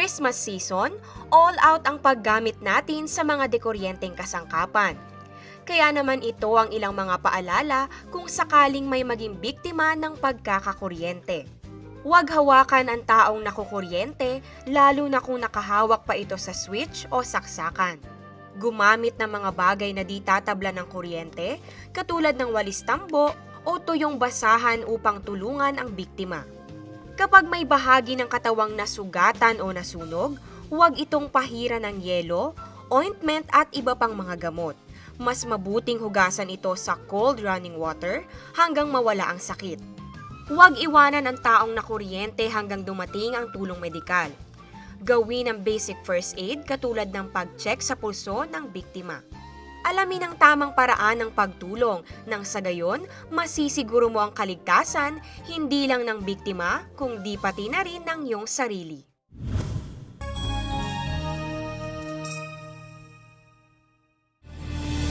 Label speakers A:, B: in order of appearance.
A: Christmas season, all out ang paggamit natin sa mga dekuryenteng kasangkapan. Kaya naman ito ang ilang mga paalala kung sakaling may maging biktima ng pagkakakuryente. Huwag hawakan ang taong nakukuryente lalo na kung nakahawak pa ito sa switch o saksakan. Gumamit ng mga bagay na di tatabla ng kuryente katulad ng walis tambo o tuyong basahan upang tulungan ang biktima. Kapag may bahagi ng katawang nasugatan o nasunog, huwag itong pahira ng yelo, ointment at iba pang mga gamot. Mas mabuting hugasan ito sa cold running water hanggang mawala ang sakit. Huwag iwanan ang taong nakuryente hanggang dumating ang tulong medikal. Gawin ang basic first aid katulad ng pag-check sa pulso ng biktima. Alamin ang tamang paraan ng pagtulong nang sa gayon masisiguro mo ang kaligtasan hindi lang ng biktima kundi pati na rin ng iyong sarili.